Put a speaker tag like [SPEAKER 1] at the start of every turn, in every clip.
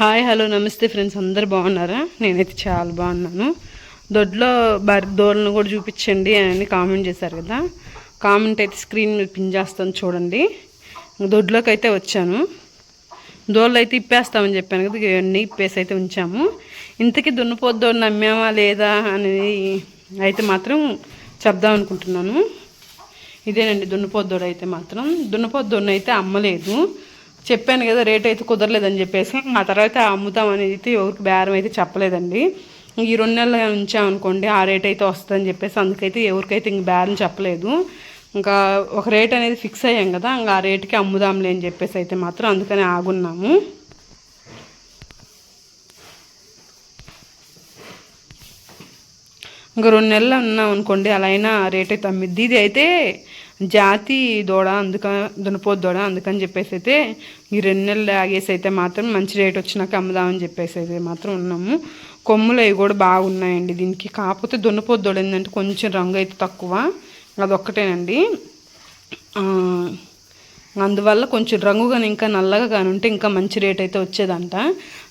[SPEAKER 1] Hi hello నమస్తే friends. అందరు బాగున్నారా? నేనైతే చాలా బాగున్నాను. దొడ్లో బర్ దోళ్ళను కూడా చూపించండి అని కామెంట్ చేశారు కదా. కామెంట్ అయితే స్క్రీన్ మీద పిన్ చేస్తాను చూడండి. దొడ్లోకి అయితే వచ్చాను. దోళ్ళు అయితే ఇప్పేస్తామని చెప్పాను కదా ఇవన్నీ ఇప్పేసి అయితే ఉంచాము. ఇంతకీ దున్నపోద్దో నమ్మామా లేదా అనేది అయితే మాత్రం చెప్దాం అనుకుంటున్నాను. ఇదేనండి దున్నపోద్దోడు అయితే మాత్రం. దున్నపోద్దోడు అయితే అమ్మలేదు. చెప్పాను కదా రేట్ అయితే కుదరలేదని చెప్పేసి. ఆ తర్వాత అమ్ముతామని అయితే ఎవరికి బేరం అయితే చెప్పలేదండి. ఈ రెండు నెలలు ఉంచామనుకోండి ఆ రేట్ అయితే వస్తుందని చెప్పేసి అందుకైతే ఎవరికైతే ఇంక బేరం చెప్పలేదు. ఇంకా ఒక రేట్ అనేది ఫిక్స్ అయ్యాం కదా ఇంకా ఆ రేటుకి అమ్ముదాంలే అని చెప్పేసి అయితే మాత్రం అందుకని ఆగున్నాము. ఇంకా రెండు నెలలు ఉన్నాం అనుకోండి అలా అయినా రేట్ అయితే అమ్మిద్ది. ఇది అయితే జాతి దూడ అందుక దునపోతు దూడ అందుకని చెప్పేసి అయితే ఈ రెండు నెలలు ఆగేసి అయితే మాత్రం మంచి రేట్ వచ్చినాక అమ్ముదామని చెప్పేసి అయితే మాత్రం ఉన్నాము. కొమ్ములు అవి కూడా బాగున్నాయండి దీనికి. కాకపోతే దున్నపోతు దూడ ఏంటంటే కొంచెం రంగు అయితే తక్కువ. అదొక్కటేనండి. అందువల్ల కొంచెం రంగు కానీ ఇంకా నల్లగా కానీ ఉంటే ఇంకా మంచి రేట్ అయితే వచ్చేదంట.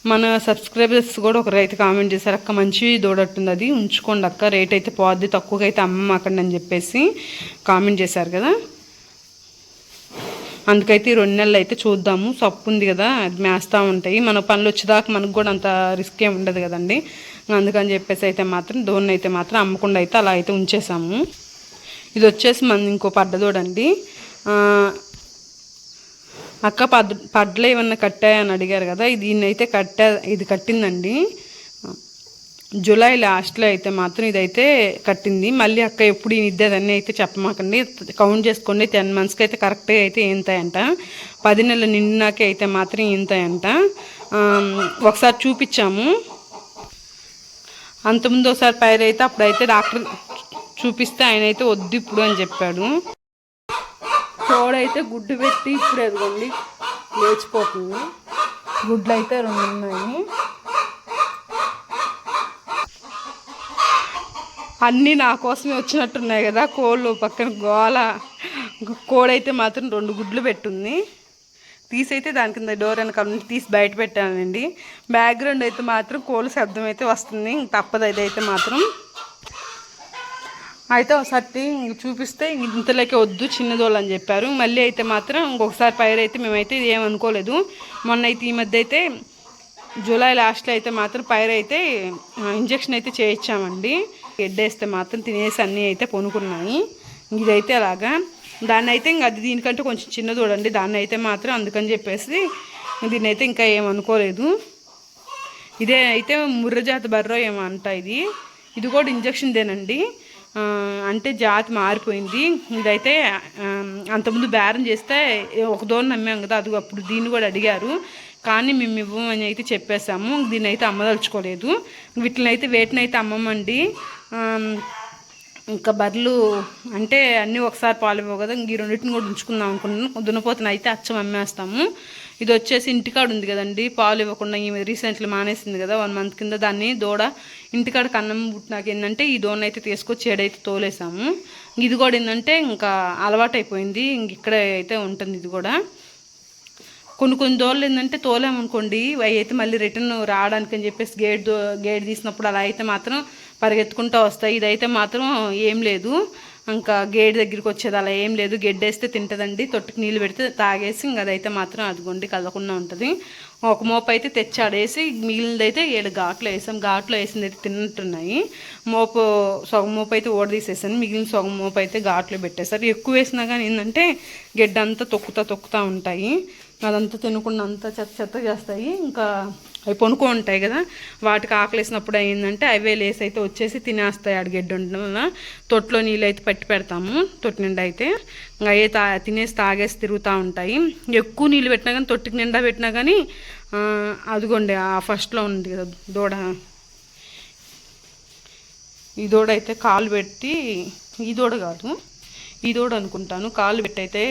[SPEAKER 1] మన సబ్స్క్రైబర్స్ కూడా ఒక రైతు కామెంట్ చేశారు అక్క మంచి దూడట్టుంది అది ఉంచుకోండి అక్క రేట్ అయితే పోద్ది తక్కువగా అయితే అమ్మమాకండి అని చెప్పేసి కామెంట్ చేశారు కదా. అందుకైతే ఈ రెండు నెలలు అయితే చూద్దాము సప్పు ఉంది కదా అది మేస్తూ ఉంటాయి. మన పనులు వచ్చేదాకా మనకు కూడా అంత రిస్క్ ఏమి ఉండదు కదండి. అందుకని చెప్పేసి అయితే మాత్రం దోన్ని అయితే మాత్రం అమ్మకుండా అయితే అలా అయితే ఉంచేసాము. ఇది వచ్చేసి మన ఇంకో పడ్డదోడండి అక్క పడ్ పడ్లు ఏమన్నా కట్టాయని అడిగారు కదా ఇది అయితే కట్టా ఇది కట్టిందండి. జూలై లాస్ట్లో అయితే మాత్రం ఇదైతే కట్టింది. మళ్ళీ అక్క ఎప్పుడు ఇద్దేదన్నీ అయితే చెప్పమాకండి. కౌంట్ చేసుకోండి. టెన్ మంత్స్కి అయితే కరెక్ట్గా అయితే ఏంతాయంట పది నెలలు నిండినాకే అయితే మాత్రం ఏంతాయంట ఒకసారి చూపించాము. అంతకుముందు ఒకసారి పైరు అయితే అప్పుడైతే డాక్టర్ చూపిస్తే ఆయన అయితే వద్దు ఇప్పుడు అని చెప్పాడు. కోడైతే గుడ్డు పెట్టి ఇప్పుడు ఎదుగుండి లేచిపోతుంది. గుడ్లు అయితే రెండు ఉన్నాయి. అన్నీ నా కోసమే వచ్చినట్టున్నాయి కదా కోళ్ళు పక్కన గోల. కోడైతే మాత్రం రెండు గుడ్లు పెట్టుంది. తీసైతే దాని కింద డోర్ వెనకాల తీసి బయట పెట్టానండి. బ్యాక్గ్రౌండ్ అయితే మాత్రం కోళ్ళ శబ్దం అయితే వస్తుంది తప్పదు అయితే మాత్రం. అయితే ఒకసారి చూపిస్తే ఇంతలోకి వద్దు చిన్నదోళ్ళు అని చెప్పారు. మళ్ళీ అయితే మాత్రం ఇంకొకసారి పైరు అయితే మేమైతే ఏమనుకోలేదు. మొన్న అయితే ఈ మధ్య అయితే జూలై లాస్ట్లో అయితే మాత్రం పైరు అయితే ఇంజక్షన్ అయితే చేయించామండి. ఎడ్డేస్తే మాత్రం తినేసి అన్నీ అయితే పొనుకున్నాయి. ఇదైతే అలాగా. దాన్ని అయితే ఇంకా అది దీనికంటే కొంచెం చిన్న చూడండి. దాన్ని అయితే మాత్రం అందుకని చెప్పేసి దీన్ని అయితే ఇంకా ఏమనుకోలేదు. ఇదే అయితే ముర్రజాతి బర్రో ఏమో అంట ఇది. ఇది కూడా ఇంజక్షన్దేనండి అంటే జాతి మారిపోయింది. ఇదైతే అంతకుముందు బేరం చేస్తే ఒక దూరం నమ్మాం కదా అది అప్పుడు దీన్ని కూడా అడిగారు. కానీ మేము ఇవ్వమని అయితే చెప్పేసాము దీన్ని అయితే అమ్మదలుచుకోలేదు. వీటిని అయితే అమ్మమండి. ఇంకా బర్రెలు అంటే అన్నీ ఒకసారి పాలు ఇవ్వవు కదా ఈ రెండింటిని కూడా ఉంచుకుందాం అనుకుంటున్నాను దున్నపోతున్న అయితే అచ్చం అమ్మేస్తాము. ఇది వచ్చేసి ఇంటికాడ ఉంది కదండి. పాలు ఇవ్వకుండా ఈమె రీసెంట్లీ మానేసింది కదా వన్ మంత్ కింద. దాన్ని దూడ ఇంటికాడ కన్నం పుట్టినాక ఏంటంటే ఈ దూడని అయితే తీసుకొచ్చి ఏడైతే తోలేసాము. ఇది కూడా ఏంటంటే ఇంకా అలవాటైపోయింది. ఇంక ఇక్కడే అయితే ఉంటుంది ఇది కూడా. కొన్ని కొన్ని దోళ్ళు ఏంటంటే తోలేమనుకోండి అవి అయితే మళ్ళీ రిటర్న్ రావడానికి అని చెప్పేసి గేట్ దో గేట్ తీసినప్పుడు అలా అయితే మాత్రం పరిగెత్తుకుంటూ వస్తాయి. ఇదైతే మాత్రం ఏం లేదు. ఇంకా గేట్ దగ్గరికి వచ్చేది అలా ఏం లేదు. గెడ్డేస్తే తింటుందండి. తొట్టుకు నీళ్ళు పెడితే తాగేసి ఇంకా అదైతే మాత్రం అదిగోండి కదలకుండా ఉంటుంది. ఒక మోపు అయితే తెచ్చాడేసి మిగిలినది అయితే ఏడు ఘాట్లో వేసాం. ఘాట్లో వేసింది అయితే తిన్నట్టున్నాయి. మోపు సగం మోపు అయితే ఓడదీసేసాను. మిగిలిన సగం మోపు అయితే ఘాట్లో పెట్టేశారు. ఎక్కువ వేసినా కానీ ఏంటంటే గెడ్డ అంతా తొక్కుతా తొక్కుతూ ఉంటాయి. అదంతా తినకుండా అంతా చెత్త చెత్త చేస్తాయి. ఇంకా అవి పొనుకో ఉంటాయి కదా. వాటికి ఆకలేసినప్పుడు అయిందంటే అవే లేసి అయితే వచ్చేసి తినేస్తాయి అడిగెడ్డు ఉండడం వల్ల. తొట్లో నీళ్ళు అయితే పట్టి పెడతాము తొట్టి నిండా అయితే. అవి తా తినేసి తాగేసి తిరుగుతూ ఉంటాయి. ఎక్కువ నీళ్ళు పెట్టినా కానీ తొట్టికి నిండా పెట్టినా కానీ అదిగోండి ఆ ఫస్ట్లో ఉంది కదా దూడ. ఈ దూడ అయితే కాలు పెట్టి ఈ దూడ కాదు ఈ దూడ అనుకుంటాను. కాలు పెట్టి అయితే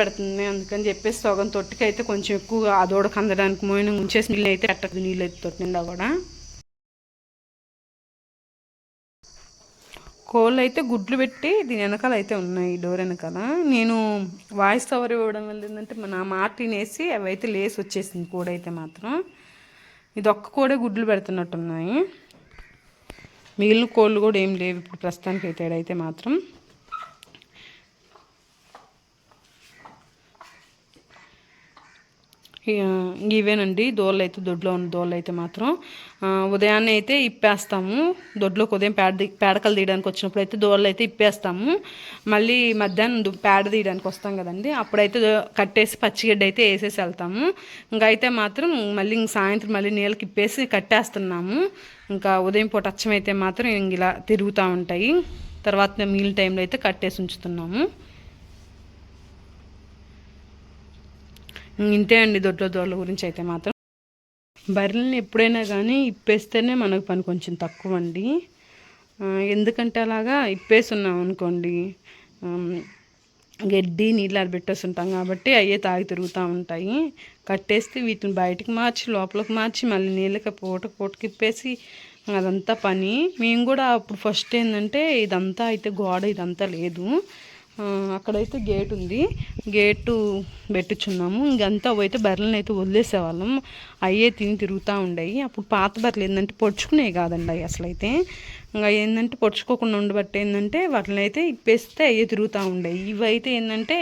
[SPEAKER 1] పెడుతుంది. అందుకని చెప్పేసి సగం తొట్టికి అయితే కొంచెం ఎక్కువ అదోడ కందడానికి మోయిన ఉంచేసి నీళ్ళు అయితే పెట్టదు. నీళ్ళు అయితే తొట్టి నిండా కూడా. కోళ్ళు అయితే గుడ్లు పెట్టి దీని వెనకాల అయితే ఉన్నాయి డోర్ వెనకాల. నేను వాయిస్ కవర్ ఇవ్వడం వల్ల ఏంటంటే నా మాట తినేసి అవి అయితే లేసి వచ్చేసింది కోడైతే మాత్రం. ఇది ఒక్క కోడే గుడ్లు పెడుతున్నట్టున్నాయి. మిగిలిన కోళ్ళు కూడా ఏం లేవు. ఇప్పుడు ప్రస్తుతానికి అయితే అయితే మాత్రం. ఇవేనండి. దోళ్ళు అయితే దొడ్లో ఉన్న దోళ్ళు అయితే మాత్రం ఉదయాన్నే అయితే ఇప్పేస్తాము. దొడ్లోకి ఉదయం పేడ పేడకలు తీయడానికి వచ్చినప్పుడు అయితే దోళ్ళు అయితే ఇప్పేస్తాము. మళ్ళీ మధ్యాహ్నం పేడ తీయడానికి వస్తాం కదండి. అప్పుడైతే కట్టేసి పచ్చిగడ్డ అయితే వేసేసి వెళ్తాము. ఇంకా అయితే మాత్రం మళ్ళీ ఇంక సాయంత్రం మళ్ళీ నీళ్ళకి ఇప్పేసి కట్టేస్తున్నాము. ఇంకా ఉదయం పూట అచ్చం అయితే మాత్రం ఇంక ఇలా తిరుగుతూ ఉంటాయి. తర్వాత మిగిలిన టైంలో అయితే కట్టేసి ఉంచుతున్నాము. ఇంతే అండి దొడ్ల దోళ్ళ గురించి అయితే మాత్రం. బర్రెల్ని ఎప్పుడైనా కానీ ఇప్పేస్తేనే మనకు పని కొంచెం తక్కువ అండి ఎందుకంటే అలాగా ఇప్పేసి ఉన్నాం అనుకోండి గడ్డి నీళ్ళు పెట్టేసి ఉంటాం కాబట్టి అయ్యే తాగి తిరుగుతూ ఉంటాయి. కట్టేస్తే వీటిని బయటకు మార్చి లోపలికి మార్చి మళ్ళీ నీళ్ళకి పూట పూటకి ఇప్పేసి అదంతా పని. మేము కూడా అప్పుడు ఫస్ట్ ఏంటంటే ఇదంతా అయితే గోడ ఇదంతా లేదు. అక్కడైతే గేట్ ఉంది. గేటు పెట్టించున్నాము ఇంకంతా పోయితే బర్రెలను అయితే వదిలేసేవాళ్ళం. అయ్యే తిని తిరుగుతూ ఉండేవి అప్పుడు పాత బర్రెలు ఏంటంటే పొడుచుకునేవి కాదండి అవి అసలు అయితే ఇంకా ఏంటంటే పొడుచుకోకుండా ఉండబట్టి ఏంటంటే వాటిని అయితే ఇప్పేస్తే అయ్యే తిరుగుతూ ఉండేవి ఇవి అయితే ఏంటంటే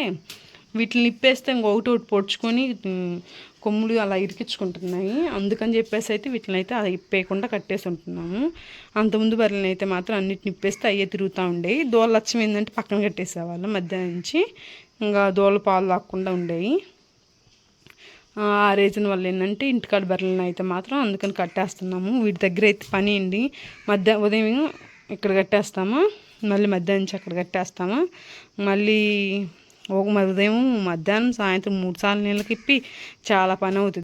[SPEAKER 1] వీటిని ఇప్పేస్తే ఇంకొకటి ఒకటి పొడుచుకొని కొమ్ములు అలా ఇరికించుకుంటున్నాయి. అందుకని చెప్పేసి అయితే వీటిని అయితే అది ఇప్పేయకుండా కట్టేసి ఉంటున్నాము. అంతకుముందు బర్రెలను అయితే మాత్రం అన్నిటిని ఇప్పేస్తే అయ్యే తిరుగుతూ ఉండేవి. దోళ్ళ లక్ష్యం ఏంటంటే పక్కన కట్టేసేవాళ్ళం మధ్యాహ్నం నుంచి. ఇంకా దోళ్ళ పాలు లాక్కుండా ఉండేవి. ఆ రీజన్ వల్ల ఏంటంటే ఇంటికాడ బర్రెలను అయితే మాత్రం అందుకని కట్టేస్తున్నాము. వీటి దగ్గర అయితే పని అండి మధ్య ఉదయం ఇక్కడ కట్టేస్తాము. మళ్ళీ మధ్యాహ్నం నుంచి అక్కడ కట్టేస్తాము. మళ్ళీ ఒక ఉదయం మధ్యాహ్నం సాయంత్రం మూడు సార్లు నీళ్ళకి ఇప్పి చాలా పని అవుతుంది.